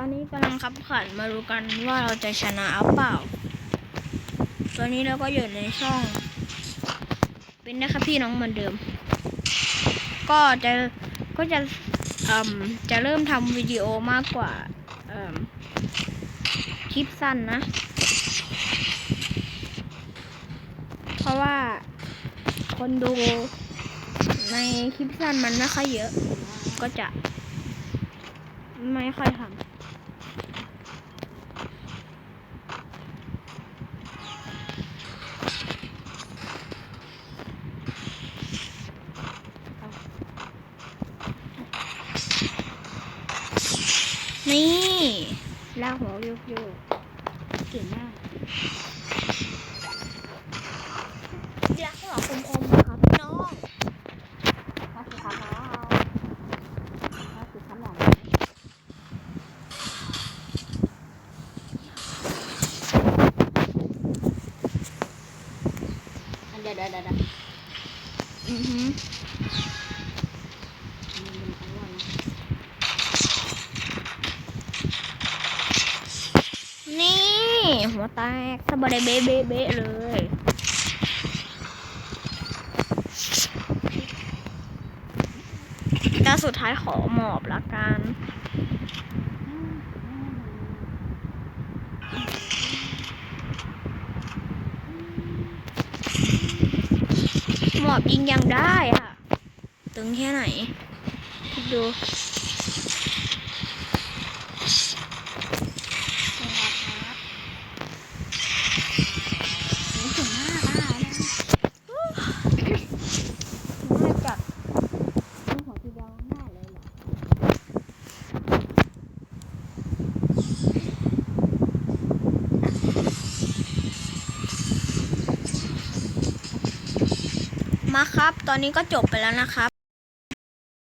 ตอนนี้กำลังขับขันมาดูกันว่าเราจะชนะหรือเปล่า ตอนนี้เราก็อยู่ในช่อง เป็นนะครับพี่น้องเหมือนเดิม ก็จะก็จะจะเริ่มทำวิดีโอมากกว่าคลิปสั้นนะ เพราะว่าคนดูในคลิปสั้นมันไม่ค่อยเยอะ ก็จะไม่ค่อยทำนี่ ลากหัวโยกโยกเก่งมากลากหัวคมๆนะครับน้องมาสิคะมามาสิคะหน่อยอันเดี๋ยวเดี๋ยวเดี๋ยวเดี๋ยวอือหือ อันนี้มันอร่อยนะ นี่ หัวแตกสะบัดเบ๊ะเบ๊ะเบ๊ะเลยตาสุดท้ายขอหมอบละกันหมอบยิงยังได้อะตึงแค่ไหนคิด มาครับ ตอนนี้ก็จบไปแล้วนะครับ